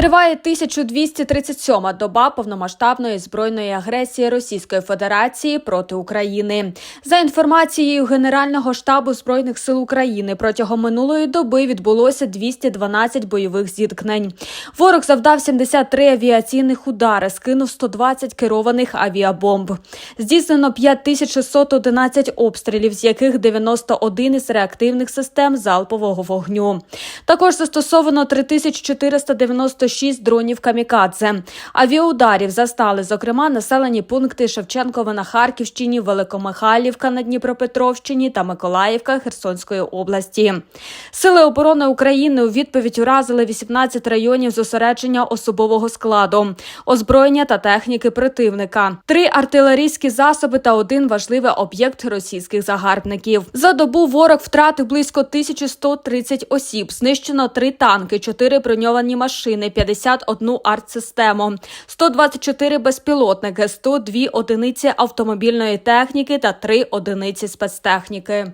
Триває 1237-ма доба повномасштабної збройної агресії Російської Федерації проти України. За інформацією Генерального штабу збройних сил України, протягом минулої доби відбулося 212 бойових зіткнень. Ворог завдав 73 авіаційних удари, скинув 120 керованих авіабомб. Здійснено 5611 обстрілів, з яких 91 із реактивних систем залпового вогню. Також застосовано 3496 дронів камікадзе. Авіаударів застали, зокрема, населені пункти Шевченкове на Харківщині, Великомихайлівка на Дніпропетровщині та Миколаївка Херсонської області. Сили оборони України у відповідь уразили 18 районів зосередження особового складу, озброєння та техніки противника, три артилерійські засоби та один важливий об'єкт російських загарбників. За добу ворог втратив близько 1130 осіб. Знищено три танки, чотири броньовані машини, 51 артсистему, 124 безпілотники, 102 одиниці автомобільної техніки та 3 одиниці спецтехніки.